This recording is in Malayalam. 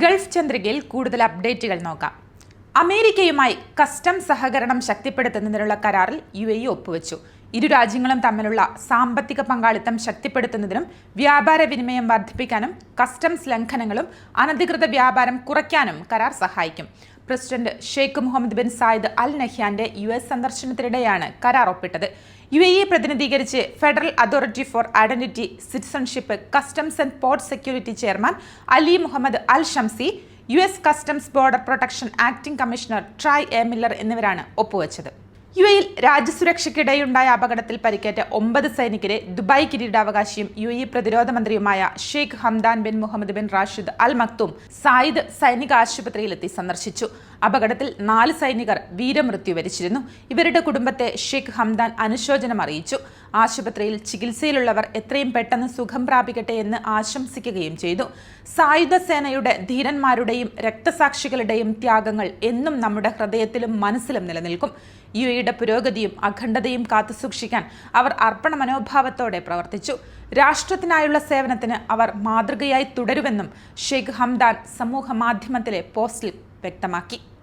ഗൾഫ് ചന്ദ്രികയിൽ കൂടുതൽ അപ്ഡേറ്റുകൾ നോക്കാം. അമേരിക്കയുമായി കസ്റ്റം സഹകരണം ശക്തിപ്പെടുത്തുന്നതിനുള്ള കരാറിൽ യു എ ഒപ്പുവെച്ചു. ഇരു രാജ്യങ്ങളും തമ്മിലുള്ള സാമ്പത്തിക പങ്കാളിത്തം ശക്തിപ്പെടുത്തുന്നതിനും വ്യാപാര വിനിമയം വർദ്ധിപ്പിക്കാനും കസ്റ്റംസ് ലംഘനങ്ങളും അനധികൃത വ്യാപാരം കുറയ്ക്കാനും കരാർ സഹായിക്കും. President Sheikh Mohamed bin Zayed Al നഹ്യാന്റെ U S സന്ദർശനത്തിനിടെയാണ് കരാർ ഒപ്പിട്ടത് യു എ ഇ പ്രതിനിധീകരിച്ച് federal authority for identity citizenship customs and port security chairman Ali Mohamed Al Shamsi U S customs border protection acting commissioner Troy A Miller എന്നിവരാണ് ഒപ്പുവെച്ചത്. യു എയിൽ രാജ്യസുരക്ഷയ്ക്കിടെയുണ്ടായ അപകടത്തിൽ പരിക്കേറ്റ ഒമ്പത് സൈനികരെ ദുബായ് കിരീടാവകാശിയും യു എ പ്രതിരോധ മന്ത്രിയുമായ Sheikh Hamdan bin Mohammed bin Rashid Al Maktoum Zayed സൈനിക ആശുപത്രിയിലെത്തി സന്ദർശിച്ചു. അപകടത്തിൽ നാല് സൈനികർ വീരമൃത്യു വരിച്ചിരുന്നു ഇവരുടെ കുടുംബത്തെ ഷെയ്ഖ് ഹംദാൻ അനുശോചനം അറിയിച്ചു. ആശുപത്രിയിൽ ചികിത്സയിലുള്ളവർ എത്രയും പെട്ടെന്ന് സുഖം പ്രാപിക്കട്ടെ എന്ന് ആശംസിക്കുകയും ചെയ്തു. സായുധ സേനയുടെ ധീരന്മാരുടെയും രക്തസാക്ഷികളുടെയും ത്യാഗങ്ങൾ എന്നും നമ്മുടെ ഹൃദയത്തിലും മനസ്സിലും നിലനിൽക്കും. യു എയുടെ പുരോഗതിയും അഖണ്ഡതയും കാത്തുസൂക്ഷിക്കാൻ അവർ അർപ്പണ മനോഭാവത്തോടെ പ്രവർത്തിച്ചു. രാഷ്ട്രത്തിനായുള്ള സേവനത്തിന് അവർ മാതൃകയായി തുടരുമെന്നും ഷെയ്ഖ് ഹംദാൻ സമൂഹ മാധ്യമത്തിലെ പോസ്റ്റിൽ വ്യക്തമാക്കി.